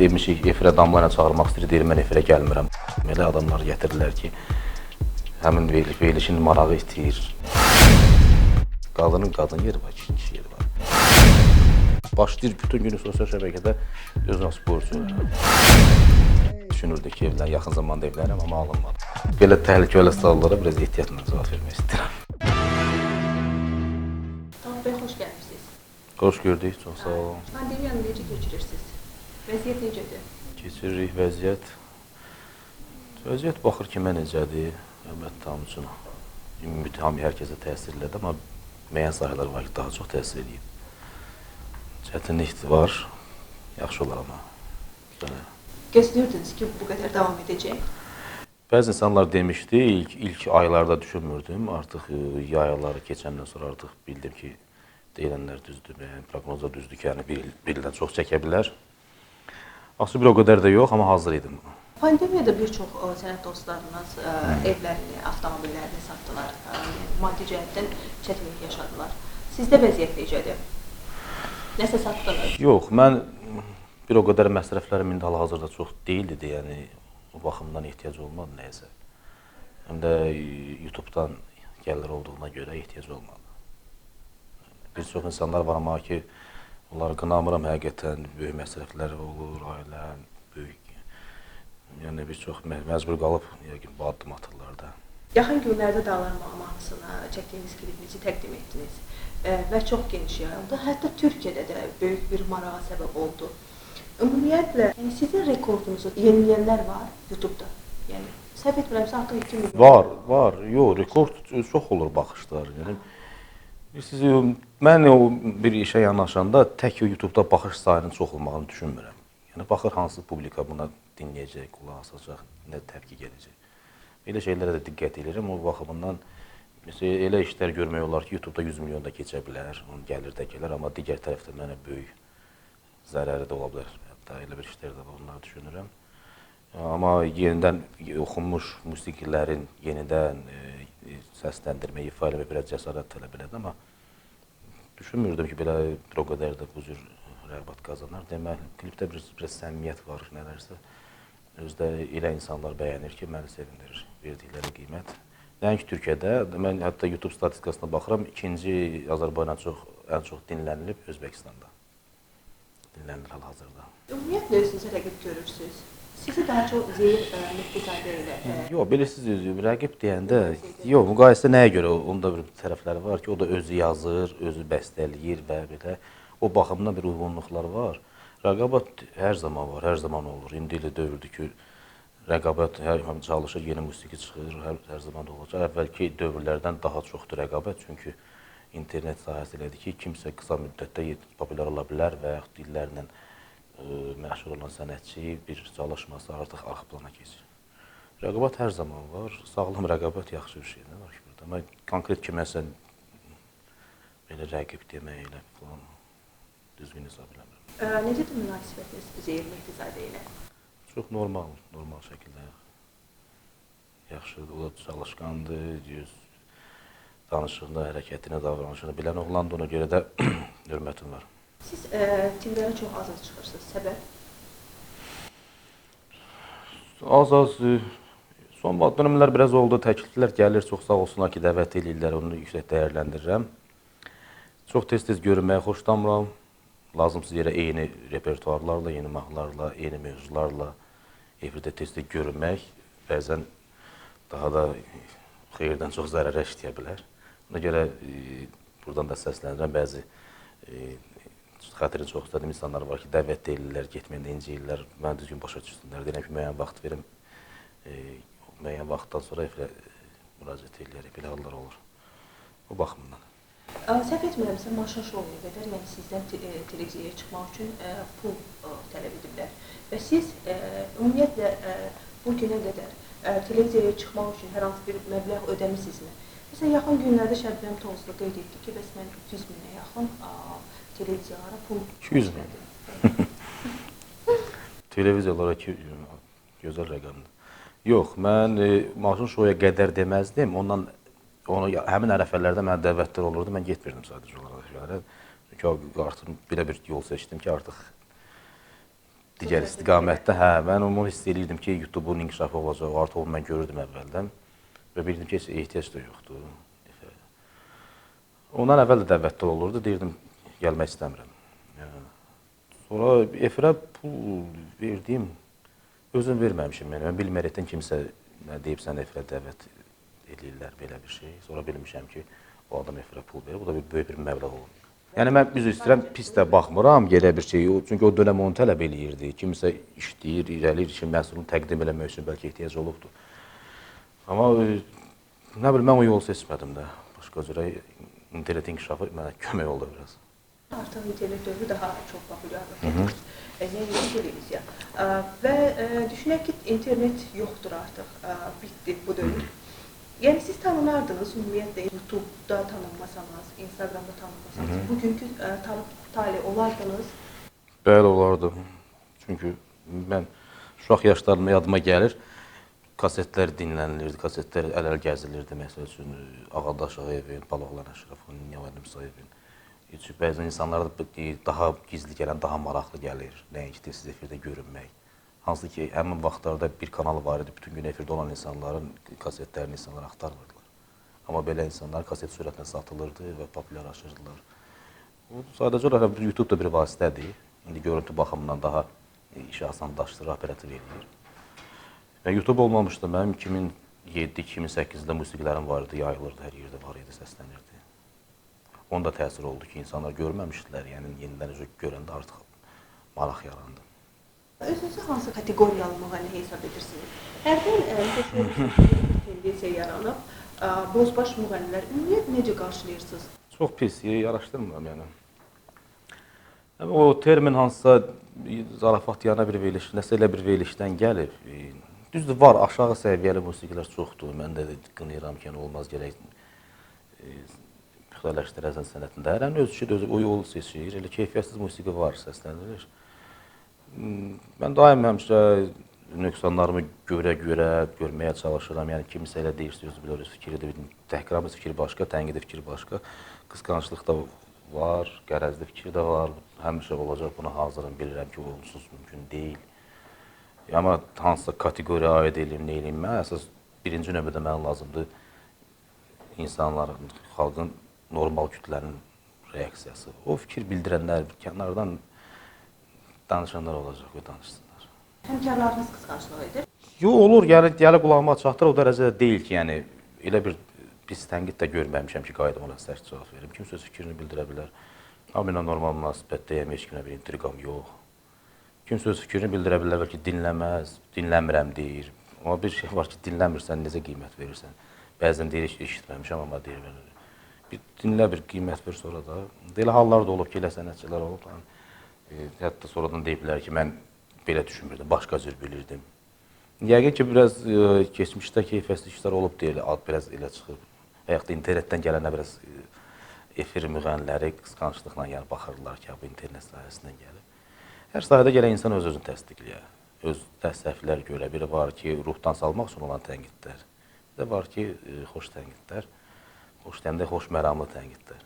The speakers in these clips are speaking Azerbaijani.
demişik efirə damla ilə çağırmaq istəyir, deyir mən efirə gəlmirəm. Elə adamlar gətirirlər ki, həmin veriliş, verilişin marağı itir. Qadının qadın yeri var, kişi yeri var. Başlayır bütün günü sosial şəbəkədə özünə spor söylər. Düşünürdü ki, evlən, yaxın zamanda evlənirəm, amma alınmadı. Belə təhlükəli suallara biraz ehtiyatla cavab vermək istəyirəm. Xoş gəlmisiniz. Xoş gördük, çox sağ olun. Pandemiyanı necə keçirirsiniz? Vəziyyət necədir? Keçiririk vəziyyət. Vəziyyət baxır kimə necədir, əlbəttə hamı üçün. Ümumi hamı hər kəsə təsir elədi, amma müəyyən sahələr var ki, daha çox təsir edir. Çətinlik var, yaxşı olar amma. Belə. Gözləyirdiniz ki, bu qədər davam edəcək? Bəzi insanlar demişdi, ilk ilk aylarda düşünmürdüm. Artıq e, yay ayları keçəndən sonra artıq bildim ki, deyilənlər düzdür, yəni proqnozlar düzdür ki, yəni bir, bir ildən çox çəkə bilər. Aslında bir o qədər də yox, amma hazır idim. Pandemiyada bir çox ə, sənət dostlarınız ə, evlərini, avtomobillərini satdılar. Ə, yəni maddi cəhətdən çətinlik yaşadılar. Sizdə vəziyyət necədir? Nəsə satdınız? Yox, mən bir o qədər məsrəflərim indi hal-hazırda çox deyildi, yəni o baxımdan ehtiyac olmadı nəyəsə. Həm də e, YouTube-dan gəlir olduğuna görə ehtiyac olmadı. Bir çox insanlar var amma ki, onları qınamıram həqiqətən böyük məsrəflər olur, ailə böyük. Yəni bir çox mə- məcbur qalıb yəqin bu addım atırlar da. Yaxın günlərdə Dağlar mahnısına çəkdiyiniz klipinizi təqdim etdiniz və çox geniş yayıldı. Hətta Türkiyədə də böyük bir marağa səbəb oldu. Ümumiyyətlə, yəni sizin rekordunuzu yeniləyənlər var YouTube-da. Yəni səhv etmirəmsə artıq 2 milyon. Var, var. Yox, rekord çox olur baxışlar. Yəni siz mən o bir işə yanaşanda tək YouTube-da baxış sayının çox olmağını düşünmürəm. Yəni baxır hansı publika buna dinləyəcək, qulaq asacaq, nə təpki gələcək. Belə şeylərə də diqqət edirəm. O baxımından məsələn elə işlər görmək olar ki, YouTube-da 100 milyon da keçə bilər, onun gəlir də gələr, amma digər tərəfdən mənə böyük zərəri də ola bilər. Hətta elə bir işlər də var, onları düşünürəm. Amma yenidən oxunmuş musiqilərin yenidən e, e, səsləndirmə, ifa eləmə biraz cəsarət tələb elədi, amma düşünmürdüm ki, belə bir o qədər də bu cür rəğbət qazanar. Deməli, klipdə bir, biraz səmimiyyət var, nələrsə. Özdə elə insanlar bəyənir ki, məni sevindirir verdikləri qiymət. Nəinki Türkiyədə, mən hətta YouTube statistikasına baxıram, ikinci Azərbaycan çox ən çox dinlənilib Özbəkistanda. Dinlənilir hal-hazırda. Ümumiyyətlə özünüzə rəqib görürsüz. Sizi daha çox Zeyir ə, Mehdizadə ilə ə, Yox, bilirsiniz, rəqib deyəndə, yox, müqayisə nəyə görə? Onun da bir tərəfləri var ki, o da özü yazır, özü bəstələyir və belə o baxımdan bir uyğunluqlar var. Rəqabət hər zaman var, hər zaman olur. İndi elə dövrdür ki, rəqabət hər ham çalışır, yeni musiqi çıxır, hər, hər zaman olacaq. Əvvəlki dövrlərdən daha çoxdur rəqabət, çünki internet sahəsi elədir ki, kimsə qısa müddətdə populyar ola bilər və yaxud illərlə məşhur olan sənətçi bir çalışması artıq arxa plana keçir. Rəqabət hər zaman var. Sağlam rəqabət yaxşı bir şeydir. Var ki burada? Amma konkret kiməsə belə rəqib demək elə falan düzgün hesab eləmirəm. necədir münasibətiniz Zeyir Mehdizadə ilə? Çox normal, normal şəkildə. Yaxşıdır, o da çalışqandır, düz danışığında, hərəkətini, davranışını bilən oğlandır, ona görə də hörmətim var. Siz ə, timlərə çox az çıxırsınız. Səbəb? Az-az e, son dönəmlər biraz oldu, təkliflər gəlir, çox sağ olsunlar ki, dəvət eləyirlər, onu yüksək dəyərləndirirəm. Çox tez-tez görünməyə xoşlamıram. Lazımsız yerə eyni repertuarlarla, yeni mahnılarla, eyni mövzularla efirdə tez-tez görünmək bəzən daha da xeyirdən çox zərərə işləyə bilər. Ona görə e, buradan da səslənirəm bəzi e, xətrini çox istədiyim insanlar var ki, dəvət edirlər, getməyəndə incəyirlər. Mən düzgün başa düşsünlər. Deyirəm ki, müəyyən vaxt verim. E, müəyyən vaxtdan sonra efirə e, müraciət edirlər. Belə hallar olur. O baxımdan. Səhv etmirəmsə Maşa Şovuya qədər, yəni sizdən te ə, televiziyaya çıxmaq üçün ə, pul ə, tələb ediblər. Və siz ə, ümumiyyətlə ə, bu günə qədər ə, televiziyaya çıxmaq üçün hər hansı bir məbləğ ödəmisinizmi? Məsələn, yaxın günlərdə Şəbnəm Tozlu qeyd etdi ki, bəs mən 300 minə yaxın ə, televiziyalara pul 200 min. Televiziyalara ki, gözəl rəqəmdir. Yox, mən e, maşın şoya qədər deməzdim. Ondan onu həmin ərəfələrdə mənə dəvətlər olurdu. Mən getmirdim sadəcə olaraq şeylərə. Çünki artıq belə bir yol seçdim ki, artıq digər istiqamətdə, hə, mən onu hiss eləyirdim ki, YouTube-un inkişafı olacaq. Artıq onu mən görürdüm əvvəldən və bildim ki, heç ehtiyac da yoxdur. Ondan əvvəl də dəvətlər olurdu, deyirdim gəlmək istəmirəm. Sonra efirə pul verdiyim özüm verməmişəm. Yəni mən bilmərəkdən kimsə nə deyibsən efirə dəvət eləyirlər belə bir şey. Sonra bilmişəm ki, o adam efirə pul verir. Bu da bir böyük bir məbləğ olur. Yəni mən üzr istəyirəm, pis də baxmıram yerə bir şey. Çünki o dönəm onu tələb eləyirdi. Kimsə işləyir, irəliləyir ki, məhsulunu təqdim eləmək üçün bəlkə ehtiyac olubdu. Amma e, nə bilim mən o yolu seçmədim də. Başqa cürə internet inkişafı mənə kömək oldu biraz. Artıq internet dövrü daha çox populyarlaşır. E, Nəinki televiziya. Və düşünək ki, internet yoxdur artıq. E, Bitdi bu dövr. Yəni siz tanınardınız ümumiyyətlə YouTube-da tanınmasanız, Instagram-da tanınmasanız, bugünkü e, tanı tali olardınız. Bəli, olardı. Çünki mən uşaq yaşlarımda yadıma gəlir, kasetlər dinlənilirdi, kasetlər əl-əl gəzilirdi. Məsəl üçün Ağadaş Ağayevin, Balaoğlan Əşrəfin, Niyav Musayevin. Heç bəzən insanlara da daha gizli gələn, daha maraqlı gəlir. Nəinki tez efirdə görünmək. Hansı ki, həmin vaxtlarda bir kanal var idi, bütün gün efirdə olan insanların kasetlərini insanlar axtarmırdılar. Amma belə insanlar kaset sürətlə satılırdı və populyarlaşırdılar. Bu sadəcə olaraq YouTube da bir vasitədir. İndi görüntü baxımından daha e, işi asanlaşdırır, operativ eləyir. Və YouTube olmamışdı. Mənim 2007-2008-də musiqilərim var idi, yayılırdı, hər yerdə var idi, səslənirdi. Onda təsir oldu ki, insanlar görməmişdilər, yəni yenidən özü görəndə artıq maraq yarandı. Özünüzü hansı kateqoriyalı müğənni hesab edirsiniz? Hərdən e, bir tendensiya yaranıb, e, bozbaş müğənnilər ümumiyyətlə necə qarşılayırsınız? Çox pis, yaraşdırmıram yəni. Yəni, O termin hansısa zarafat yana bir veriliş, nəsə elə bir verilişdən gəlib. E, Düzdür, var, aşağı səviyyəli musiqilər çoxdur. Mən də qınayıram ki, yəni olmaz gərək e, müxtərləşdirəsən sənətində. Hərənin öz işi, öz o yolu seçir. Elə keyfiyyətsiz musiqi var, səslənilir. Mən daim həmişə nöqsanlarımı görə-görə görməyə çalışıram. Yəni kimsə elə deyirsə, özü bilir, öz fikridir. Təhqiramiz fikri başqa, tənqidi fikri başqa. Qısqanclıq da var, qərəzli fikir də var. Həmişə olacaq. Buna hazıram, bilirəm ki, onsuz mümkün deyil. Amma hansısa kateqoriyaya aid eləyim, nə eləyim? Mən əsas birinci növbədə mənə lazımdır insanların, xalqın normal kütlənin reaksiyası. O fikir bildirənlər kənardan danışanlar olacaq, və danışsınlar. Həmkarlarınız qısqanclıq edir. Yo olur, yəni gələ qulağıma çatdır, o dərəcədə deyil ki, yəni elə bir pis tənqid də görməmişəm ki, qayıdım ona sərt cavab verim. Kimsə öz fikrini bildirə bilər. Amma normal münasibətdəyəm, heç kimə bir intriqam yox. Kimsə öz fikrini bildirə bilər, bəlkə dinləməz, dinləmirəm deyir. Amma bir şey var ki, dinləmirsən, necə qiymət verirsən. Bəzən deyir, "Eş- eşitməmişəm, amma deyir, "Mən bir dinlə bir qiymət ver sonra da. Belə hallar da olub ki, elə sənətçilər olub. Yəni, e, hətta sonradan deyiblər ki, mən belə düşünmürdüm, başqa cür bilirdim. Yəqin ki, biraz e, keçmişdə keyfiyyətli işlər olub deyə elə ad biraz elə çıxıb. Və yaxud da internetdən gələnə biraz e, efir müğənniləri qısqanclıqla yəni baxırlar ki, bu internet sahəsindən gəlib. Hər sahədə gələn insan öz özünü təsdiqləyər. Öz səhvlər görə biri var ki, ruhdan salmaq üçün olan tənqidlər. Bir də var ki, e, xoş tənqidlər. Xoş deyəndə xoş məramlı tənqidlər.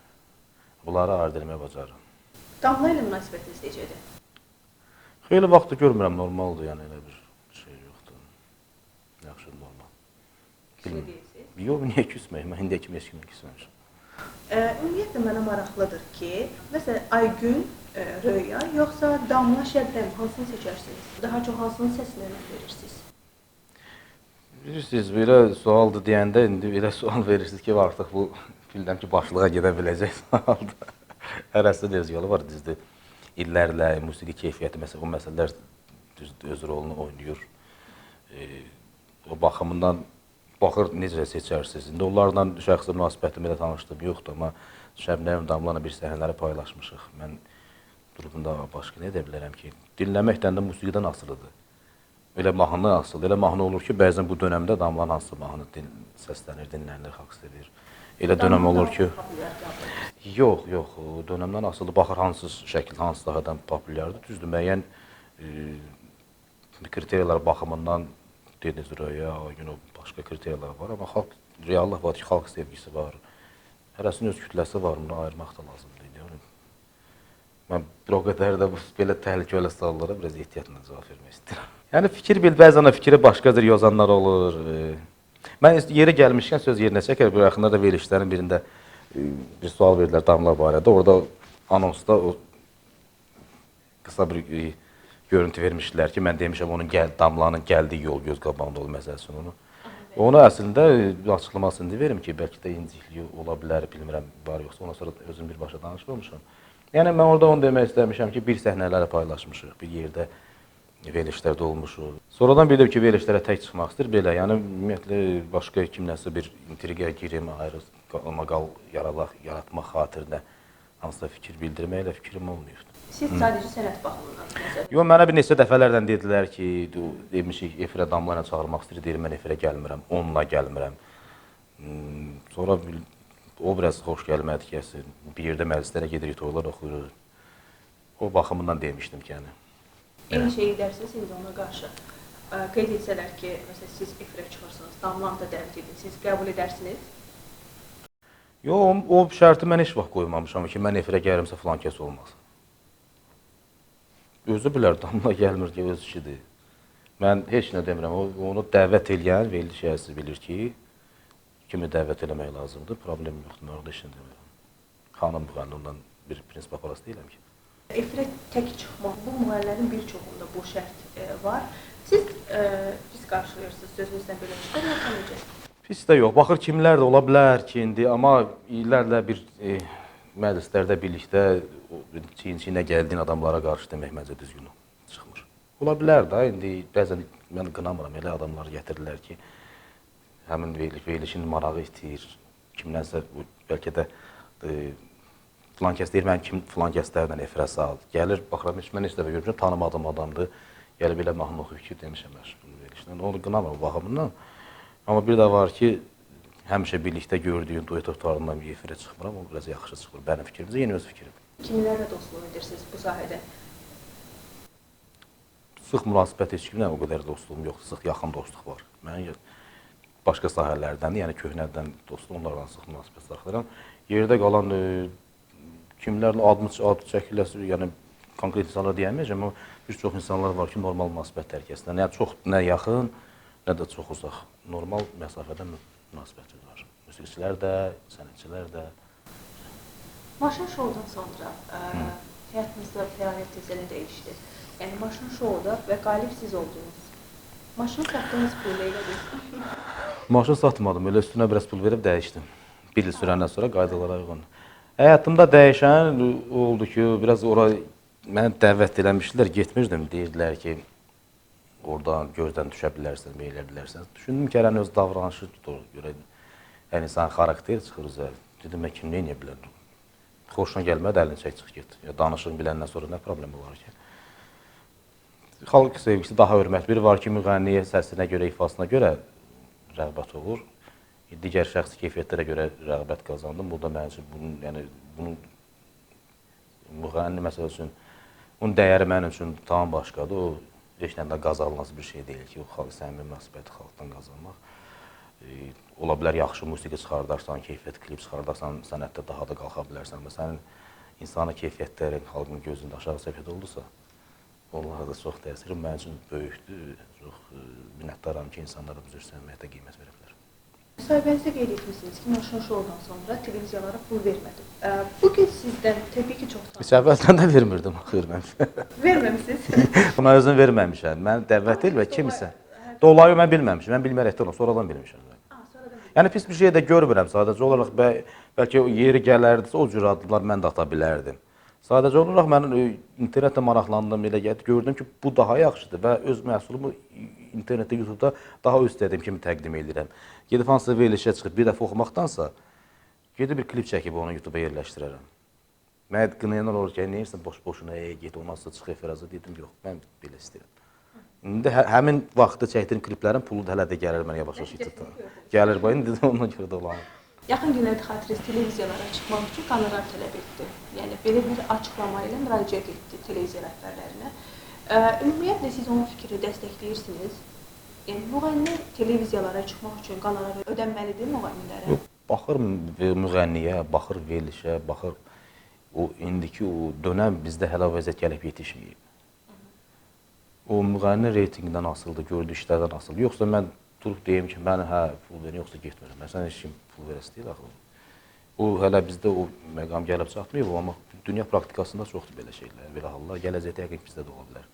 Bunları ayırd etməyə bacarıram. Damla ilə münasibətiniz necədir? Xeyli vaxtı görmürəm, normaldır, yəni elə bir şey yoxdur. Yaxşı, normal. Küsmə Bilmirəm. deyilsiniz. Yox, niyə küsməyim? Mən indiyə kimi heç kimə küsməmişəm. Ümumiyyətlə mənə maraqlıdır ki, məsələn Aygün, Röya yoxsa Damla Şəbnəm hansını seçərsiniz? Daha çox hansının səsinə əhəmiyyət verirsiniz? Bilirsiniz, belə sualdır deyəndə indi elə sual verirsiniz ki, artıq bu bilirəm ki, başlığa gedə biləcək sualdır. Hərəsinin öz yolu var, düzdür. İllərlə musiqi keyfiyyəti məsələ o məsələlər düzdür, öz rolunu oynayır. E, o baxımından baxır necə seçərsiniz. İndi onlarla şəxsi münasibətim elə tanışdım yoxdur, amma Şəbnəm Damlana bir səhnələri paylaşmışıq. Mən durumunda başqa nə edə bilərəm ki? Dinləməkdən də musiqidən asılıdır. Elə mahnı asılı, elə mahnı olur ki, bəzən bu dönəmdə damlan hansı mahnı din, səslənir, dinlənilir, xalq sevir. Elə dönəm olur ki, yox, yox, dönəmdən asılı baxır hansı şəkil, hansı sahədən populyardır. Düzdür, müəyyən e, kriteriyalar baxımından dediniz röya, gün o başqa kriteriyalar var, amma xalq reallıq var ki, xalq sevgisi var. Hərəsinin öz kütləsi var, bunu ayırmaq da lazımdır. Yəni, Mən bir o qədər də bu belə təhlükəli suallara biraz ehtiyatla cavab vermək istəyirəm. Yəni fikir bil bəzən fikri başqa cür yazanlar olur. E, Mən yeri gəlmişkən söz yerinə çəkər. Bu yaxınlarda verilişlərin birində e, bir sual verdilər damla barədə. Orada anonsda o qısa bir e, görüntü vermişdilər ki, mən demişəm onun gəl damlanın gəldiyi yol göz qabağında ol məsələsini onu. Onu əslində açıqlamasını da verim ki, bəlkə də incikliyi ola bilər, bilmirəm var yoxsa. Ondan sonra özüm birbaşa danışmamışam. Yəni mən orada onu demək istəmişəm ki, bir səhnələri paylaşmışıq, bir yerdə verilişlərdə olmuşuq. Sonradan bildim ki, verilişlərə tək çıxmaq istəyir belə. Yəni ümumiyyətlə başqa kimləsə bir intriqaya girim, ayrı qalma qal yaralaq yaratmaq xatirinə hansısa fikir bildirməklə fikrim olmayıb. Siz sadəcə sənət baxımından Yox, mənə bir neçə dəfələrdən dedilər ki, du- demişik efirə damla ilə çağırmaq istəyir, deyir mən efirə gəlmirəm, onunla gəlmirəm. Hmm, Sonra o biraz xoş gəlmədi ki, bir yerdə məclislərə gedirik, toylar oxuyuruq. O baxımından demişdim ki, yəni. Eyni şeyi edərsiniz indi ona qarşı. Qeyd etsələr ki, məsələn siz efirə çıxırsınız, damlan da dəvət edin, siz qəbul edərsiniz. Yox, o, o şərti mən heç vaxt qoymamışam ki, mən efirə gəlimsə filan kəs olmaz. Özü bilər, damla gəlmir ki, öz işidir. Mən heç nə demirəm. Onu dəvət eləyən veriliş şəxsi bilir ki, kimi dəvət eləmək lazımdır. Problem yoxdur. Mən orada nə demirəm. Xanım müğənni ondan bir prinsip aparası deyiləm ki. Efirə tək çıxmaq, bu müğənnilərin bir çoxunda bu şərt ə, var. Siz ə, risk qarşılayırsınız sözünüzdən belə çıxır, yoxsa necə? Pis də yox. Baxır kimlər də ola bilər ki, indi amma illərlə bir e, məclislərdə birlikdə çiyin-çiyinə gəldiyin adamlara qarşı demək məncə düzgün çıxmır. Ola bilər də indi bəzən mən qınamıram elə adamlar gətirirlər ki, həmin veriliş verilişin marağı itir. Kimdənsə bəlkə də e, filan kəs deyir mən kim filan kəslərlə efirə sal. Gəlir baxıram heç mən heç dəfə görmüşəm tanımadığım adamdır. Gəlib elə mahnı oxuyur ki, demişəm mən bunu verilişdən. Onu qınamıram bu baxımından. Amma bir də var ki, həmişə birlikdə gördüyün duet otlarından bir efirə çıxmıram, o biraz yaxşı çıxır. Mənim fikrimcə yeni öz fikrim. Kimlərlə dostluq edirsiniz bu sahədə? Sıx münasibət heç kimlə o qədər dostluğum yoxdur, sıx yaxın dostluq var. Mən ya- başqa sahələrdən, yəni köhnədən dostluq onlarla sıx münasibət saxlayıram. Yerdə qalan e, kimlərlə adını ad çəkiləsə, yəni konkret insanlar deyəməyəcəm, amma bir çox insanlar var ki, normal münasibət hər kəslə. Yəni çox nə yaxın, nə də çox uzaq. Normal məsafədə mü- münasibətimiz var. Musiqiçilər də, sənətçilər də. Maşın şoudan sonra ə, həyatınızda fəaliyyətiniz elə dəyişdi. Yəni maşın şouda və qalib siz oldunuz. Maşın satdığınız pul elədir. Maşın satmadım, elə üstünə biraz pul verib dəyişdim. Bir il sürəndən sonra qaydalara uyğun. Həyatımda dəyişən oldu ki, biraz ora məni dəvət eləmişdilər, getmirdim. Deyirdilər ki, oradan gözdən düşə bilərsən, belə bilərsən. Düşündüm ki, hərən öz davranışı tutur, görə hər insan xarakteri çıxır üzə. Dedim, mən kim nə edə bilərəm? Xoşuna gəlmədi, əlini çək çıx get. Ya danışığın biləndən sonra nə problem olar ki? Xalq sevgisi daha hörmət. Biri var ki, müğənniyə səsinə görə, ifasına görə rəğbət olur. Digər şəxsi keyfiyyətlərə görə rəğbət qazandım. Bu da mənim üçün bunun, yəni bunun müğənni məsəl üçün bunun dəyəri mənim üçün tamam başqadır. O heç nədən qazanılmaz bir şey deyil ki, o xalq səmimi münasibəti xalqdan qazanmaq. E, ola bilər yaxşı musiqi çıxardarsan, keyfiyyət klip çıxardarsan, sənətdə daha da qalxa bilərsən. Amma sənin insana keyfiyyətlərin xalqın gözündə aşağı səviyyədə oldusa, onlara da çox təsiri mənim üçün böyükdür. Çox e, minnətdaram ki, insanlar da bu cür səmimiyyətə qiymət verə bilər. Müsahibənizdə qeyd etmisiniz ki, maşın şoudan sonra televiziyalara pul vermədim. Ə, Bu gün sizdən təbii ki, çox Heç əvvəldən də vermirdim, axır mən. verməmisiniz. Buna özüm verməmişəm. Mən dəvət el və kimsə. Dolayı mən bilməmişəm. Mən bilmərəkdən onu sonradan bilmişəm. Yəni pis bir şey də görmürəm. Sadəcə olaraq bə bəlkə yeri gələrdisə o cür adlar mən də ata bilərdim. Sadəcə olaraq mən e, internetlə maraqlandım, elə gəldi, gördüm ki, bu daha yaxşıdır və öz məhsulumu internetdə, YouTube-da daha öz istədiyim kimi təqdim edirəm. Gedib hansısa verilişə çıxıb bir dəfə oxumaqdansa, gedib bir klip çəkib onu YouTube-a yerləşdirərəm. Mən qınayanlar olur ki, nə edirsən boş-boşuna, ey, get olmazsa çıx efiraza dedim, yox, mən belə istəyirəm. İndi hə, həmin vaxtda çəkdiyim kliplərin pulu hələ də gəlir mənə yavaş-yavaş YouTube-da. Gəlir bax indi də ona görə də olanır. Yaxın günlərdə xatirəz televiziyalara çıxmaq üçün qonorar tələb etdi. Yəni belə bir açıqlama ilə müraciət etdi televiziya rəhbərlərinə. Ə, Ümumiyyətlə siz onun fikrini dəstəkləyirsiniz. Yəni müğənni televiziyalara çıxmaq üçün qonorar ödənməlidir müğənnilərə? Baxır mü- müğənniyə, baxır verilişə, baxır o indiki o dönəm bizdə hələ vəziyyət gəlib yetişməyib. O müğənni reytinqdən asılıdır, gördüyü işlərdən asılıdır. Yoxsa mən durub deyim ki, mən hə pul verin, yoxsa getmirəm. Məsələn, heç kim pul verəsi deyil axı. O hələ bizdə o məqam gəlib çatmayıb, amma dünya praktikasında çoxdur belə şeylər, belə hallar. Gələcəkdə yəqin bizdə də ola bilər.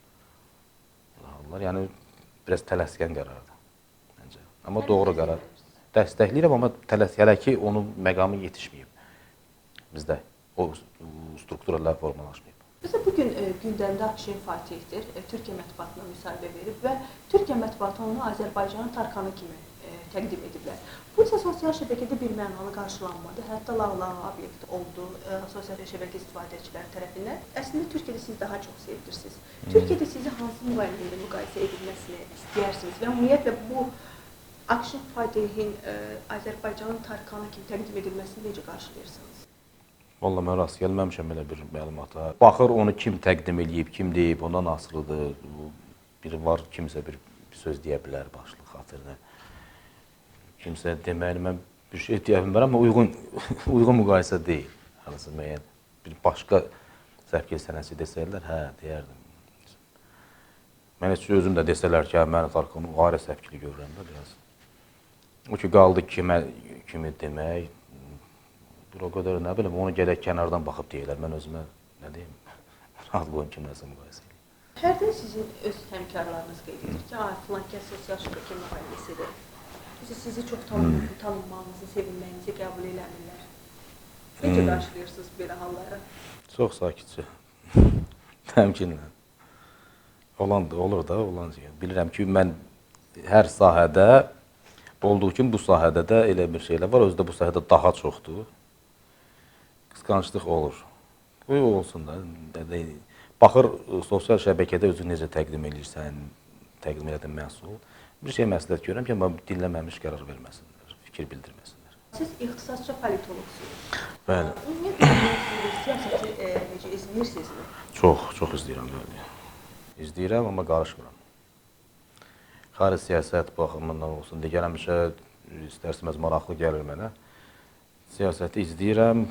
Belə hallar, yəni biraz tələskən qərardır məncə. Amma doğru qərar. Dəstəkləyirəm, amma tələs hələ ki onun məqamı yetişməyib bizdə. O strukturalar formalaşmayıb. Məsələn, bu gün e, gündəmdə Akşin Fatihdir. E, Türkiyə mətbuatına müsahibə verib və Türkiyə mətbuatı onu Azərbaycanın Tarkanı kimi e, təqdim ediblər. Bu isə sosial şəbəkədə bir mənalı qarşılanmadı. Hətta lağlağa obyekt oldu sosial şəbəkə istifadəçiləri tərəfindən. Əslində Türkiyədə siz daha çox sevdirsiniz. Türkiyədə sizi hansı ilə müqayisə edilməsini istəyirsiniz və ümumiyyətlə bu Akşin Fatihin Azərbaycanın Tarkanı kimi təqdim edilməsini necə qarşılayırsınız? Vallahi mən rast gəlməmişəm belə bir məlumata. Baxır onu kim təqdim eləyib, kim deyib, ondan asılıdır. Biri var, kimsə bir, söz deyə bilər başlıq xatirinə. Kimsə deməli mən bir şey deyə bilmərəm, amma uyğun uyğun müqayisə deyil. Hansı müəyyən bir başqa səfkil sənəti desələr, hə, deyərdim. Mən heç özüm də desələr ki, hə, mən Tarkanın qara səfkili görürəm də biraz. O ki qaldı kimə kimi demək, bir o qədər nə bilim, onu gələk kənardan baxıb deyirlər. Mən özümə nə deyim, rahat qoyum kiməsə müqayisə eləyim. Hərdən sizin öz həmkarlarınız qeyd edir ki, "Ay, filankəs sosial şəbəkə müğənnisidir." Siz sizi çox tanı tanınmağınızı, sevilməyinizi qəbul eləmirlər. Necə qarşılayırsınız belə halları? Çox sakitcə. Təmkinlə. Olan da olur da, olan şey. Bilirəm ki, mən hər sahədə olduğu kimi bu sahədə də elə bir şeylər var. Özü də bu sahədə daha çoxdur. Qısqanclıq olur. Bu olsun da. Baxır e, sosial şəbəkədə özünü necə təqdim eləyirsən, təqdim elədin məhsul. Bir şey məsləhət görürəm ki, amma dinləməmiş qərar verməsinlər, fikir bildirməsinlər. Siz ixtisasca politoloqsunuz. Bəli. Ümumiyyətlə siyasəti e, necə izləyirsinizmi? Çox, çox izləyirəm bəli. İzləyirəm, amma qarışmıram. Xarici siyasət baxımından olsun, digər həmişə istərsəməz maraqlı gəlir mənə. Siyasəti izləyirəm,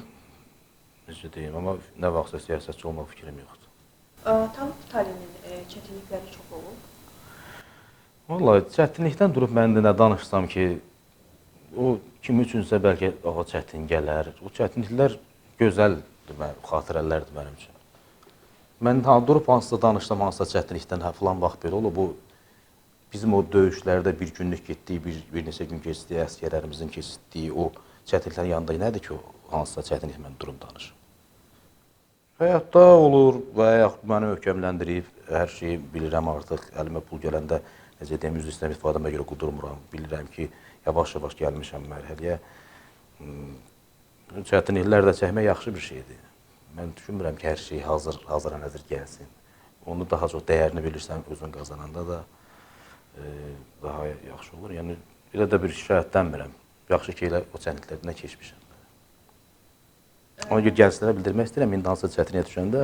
necə deyim, amma nə vaxtsa siyasətçi olmaq fikrim yoxdur. Talib Talinin e, çətinlikləri çox olub. Vallahi çətinlikdən durub mən də nə danışsam ki, o kim üçünsə bəlkə o çətin gələr. O çətinliklər gözəldir mənim xatirələrdir mənim üçün. Mən ha durub hansısa danışsam hansısa çətinlikdən hə filan vaxt belə olub. Bu bizim o döyüşlərdə bir günlük getdiyi, bir, bir neçə gün keçdiyi əsgərlərimizin keçirdiyi o çətinliklərin yanında nədir ki, o hansısa çətinlik mən durub danışım. Həyatda olur və yaxud məni möhkəmləndirib, hər şeyi bilirəm artıq. Əlimə pul gələndə necə deyim, üzr istəyirəm ifadəmə görə qudurmuram. Bilirəm ki, yavaş-yavaş gəlmişəm mərhələyə. Hmm, Çətinliklər də çəkmək yaxşı bir şeydir. Mən düşünmürəm ki, hər şey hazır, hazıra nəzir gəlsin. Onu daha çox dəyərini bilirsən özün qazananda da e, daha yaxşı olur. Yəni elə də bir şikayətlənmirəm. Yaxşı ki, elə o çətinliklərdən keçmişəm. Ona görə gənclərə bildirmək istəyirəm, indi hansısa çətinliyə düşəndə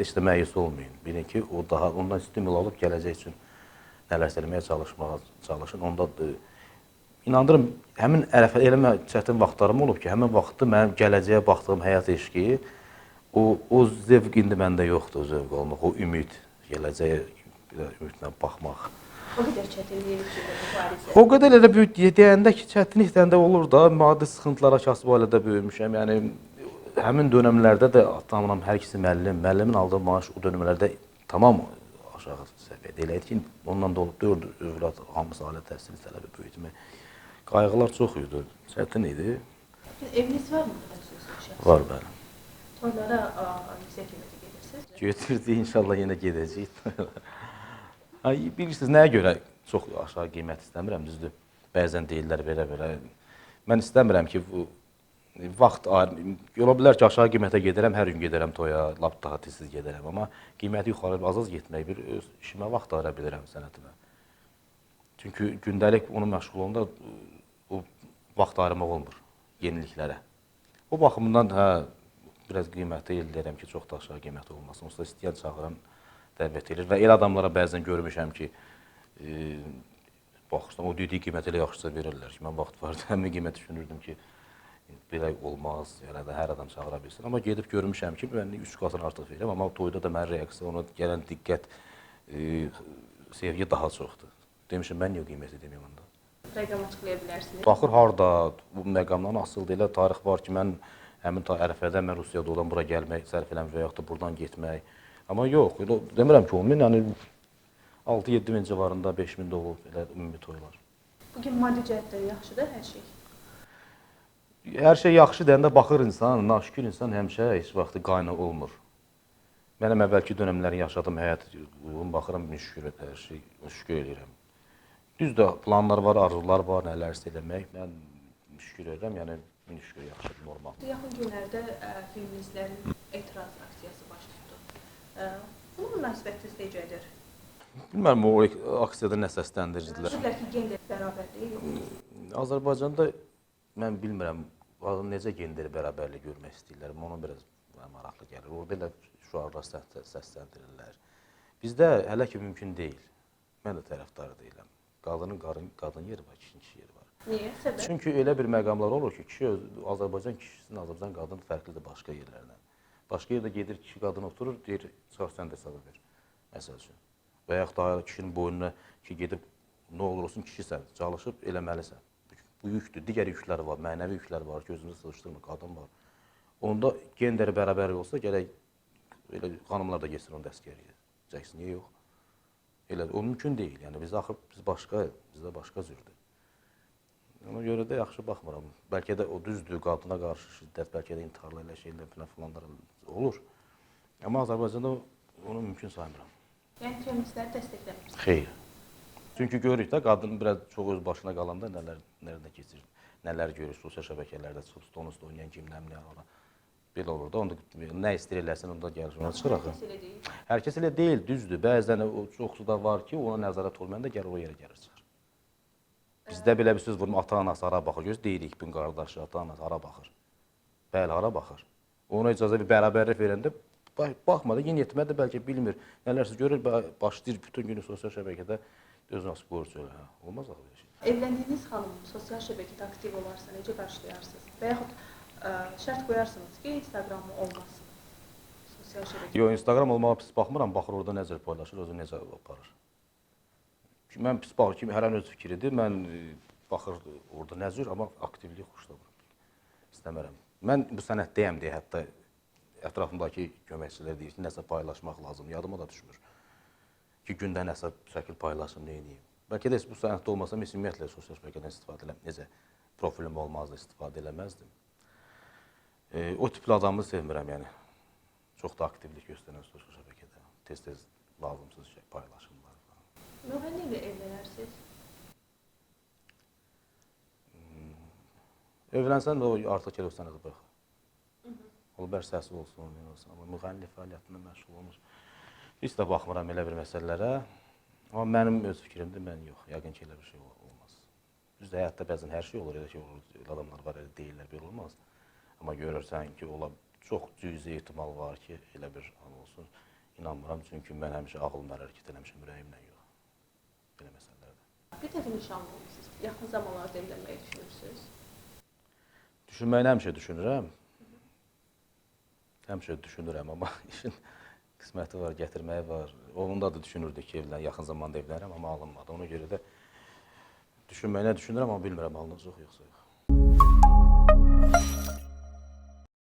heç də məyus olmayın. Bilin ki, o daha ondan stimul alıb gələcək üçün nələrsə eləməyə çalışmağa çalışın. Onda da, inandırım, həmin ərəfə eləmə çətin vaxtlarım olub ki, həmin vaxtda mənim gələcəyə baxdığım həyat eşqi, o o zövq indi məndə yoxdur, o zövq olmaq, o ümid, gələcəyə bir ümidlə baxmaq. O qədər mübarizə. O qədər elə deyəndə ki, çətinlikdən də olur da, maddi sıxıntılara kasıb ailədə böyümüşəm. Yəni həmin dövrlərdə də atamla hər ikisi müəllim, müəllimin aldığı maaş o dövrlərdə tamam aşağı səviyyədə elə idi ki, ondan da olub 4 övlad hamısı ailə təhsili tələbi böyütmək. Qayğılar çox idi, çətin idi. Eviniz varmı? Var bəli. Toylara yüksək qiymətə gedirsiniz? Götürdü, inşallah yenə gedəcəyik. Ay, bilirsiniz nəyə görə çox aşağı qiymət istəmirəm, düzdür. Bəzən deyirlər belə-belə. Mən istəmirəm ki, bu vaxt ola bilər ki, aşağı qiymətə gedərəm, hər gün gedərəm toya, lap daha tez-tez gedərəm, amma qiyməti yuxarı az-az getmək bir öz işimə vaxt ayıra bilirəm sənətimə. Çünki gündəlik onu məşğul olanda o vaxt ayırmaq olmur yeniliklərə. O baxımdan hə biraz qiymətli eləyirəm ki, çox da aşağı qiymət olmasın. Onsuz da istəyən çağıran dəvət edir və elə adamlara bəzən görmüşəm ki, e, baxırsan o dediyi qiymət elə yaxşıca verirlər ki, mən vaxt vardı həmin qiymət düşünürdüm ki, belə olmaz, yəni də hər adam çağıra bilsin. Amma gedib görmüşəm ki, mən 3 qatını artıq verirəm, amma toyda da mənim reaksiya, ona gələn diqqət, e, sevgi daha çoxdur. Demişəm mən niyə qiyməti deməyim onda. Rəqəm açıqlaya bilərsiniz? Baxır harda bu məqamdan asılıdır. Elə tarix var ki, mən həmin ta ərəfədə mən Rusiyada olan bura gəlmək sərf eləmiş və yaxud da buradan getmək. Amma yox, demirəm ki, 10 min, yəni 6-7 min civarında 5 min də olub elə ümumi toylar. Bu gün maddi cəhətdən yaxşıdır hər şey. Hər şey yaxşı deyəndə baxır insan, naşükür insan həmişə heç vaxt qayna olmur. Mənim əvvəlki dönəmləri yaşadım, həyat baxıram, şükür hər şey, şükür edirəm. Düzdür, planlar var, arzular var, nələrsə eləmək. Mən şükür edirəm, yəni min şükür yaxşıdır, normaldır. Yaxın günlərdə ə, feministlərin etiraz aksiyası baş tutdu. Ə, Buna münasibətiniz necədir? Bilmirəm o aksiyada nə səsləndirdilər. Düşünürlər ki, gender bərabərliyi yoxdur. Azərbaycanda mən bilmirəm adın necə gender bərabərlik görmək istəyirlər. Ona biraz maraqlı gəlir. Orada elə şüarlar səs- səsləndirirlər. Bizdə hələ ki mümkün deyil. Mən də tərəfdarı deyiləm. Qadının qadın, qadın yeri var, kişinin kişi yeri var. Niyə? Səbəb? Çünki elə bir məqamlar olur ki, kişi öz, Azərbaycan kişisinin Azərbaycan qadın fərqlidir başqa yerlərdən. Başqa yerdə gedir kişi qadın oturur, deyir, çıx sən də hesaba ver. Məsəl üçün. Və yaxud da kişinin boynuna ki gedib nə olur olsun kişisən, çalışıb eləməlisən. Bu yükdür. Digər yüklər var, mənəvi yüklər var, gözünüzü sığışdırmır, qadın var. Onda gender bərabər olsa gərək elə xanımlar da getsin onun dəstgəriyə. Cəksin, niyə yox? Elə o mümkün deyil. Yəni biz axı biz başqa, bizdə başqa cürdür. Ona görə də yaxşı baxmıram. Bəlkə də o düzdür, qadına qarşı şiddət, bəlkə də intiharlar elə şeylər falan filanlar olur. Amma Azərbaycanda onu mümkün saymıram. Yəni feministləri dəstəkləmirsiniz. Xeyr. Çünki görürük də qadın biraz çox öz başına qalanda nələr nələrdə keçir, nələr görür sosial şəbəkələrdə çıxıb stonus oynayan kimlər nə. Belə olur da onda nə istəyir eləsin onda gəlir ona çıxır axı. Hər kəs elə deyil, düzdür. Bəzən o çoxsu da var ki, ona nəzarət olmayanda gəlir o yerə gəlir çıxır. Bizdə belə bir söz vurma, ata-anası hara baxır. Göz deyirik bin qardaşı, ata-anası hara baxır. Bəli, hara baxır. Ona icazə bir bərabərlik verəndə bax- baxmadı, yenə yetmədi bəlkə bilmir. Nələrsə görür, ba- başlayır bütün günü sosial şəbəkədə açıb qoyur söylə. Hə, olmaz axı belə şey. Evləndiyiniz xanım sosial şəbəkədə aktiv olarsa necə qarşılayarsınız? Və yaxud ə, şərt qoyarsınız ki, Instagramı olmasın. Sosial şəbəkə. Yox, Instagram olmağa pis baxmıram, baxır orada necə paylaşır, özü necə aparır. Ki mən pis baxır ki, hər an öz fikridir. Mən e, baxır orada nə cür, amma aktivlik xoşlamıram. İstəmirəm. Mən bu sənətdəyəm deyə hətta ətrafımdakı köməkçilər deyir ki, nəsə paylaşmaq lazım. Yadıma da düşmür. Ki gündə nəsə şəkil paylaşım, nə edeyim. Bəlkə də bu sənətdə olmasam, heç ümumiyyətlə sosial şəbəkədən istifadə. Necə profilim olmazdı, istifadə eləməzdim. E, o tipli adamı sevmirəm, yəni. Çox da aktivlik göstərən sosial şəbəkədə. Tez-tez lazımsız şey paylaşımlar. Müğənni ilə evlənərsiniz. Evlənsən də artıq gəlib sənə bax. O bər səsi olsun, olsun, amma müğənni fəaliyyətində məşğul olmuş. Heç də baxmıram elə bir məsələlərə. Amma mənim öz fikrimdir, mən yox, yəqin ki elə bir şey ol- olmaz. Düzdür, həyatda bəzən hər şey olur, elə ki olur, adamlar var, elə deyirlər, belə olmaz. Amma görürsən ki, ola çox cüzi ehtimal var ki, elə bir hal olsun. İnanmıram, çünki mən həmişə ağlımla hərəkət eləmişəm, ürəyimlə yox. Belə məsələlərdə. Bir dəfə nişanlı olmusunuz. Yaxın zamanlarda evlənməyi düşünürsünüz. Düşünməyini həmişə düşünürəm. Həmişə düşünürəm, amma işin qisməti var, gətirməyi var. Onda da düşünürdük ki, evlən, yaxın zamanda evlənirəm, amma alınmadı. Ona görə də düşünməyinə düşünürəm, amma bilmirəm alınacaq yoxsa yox.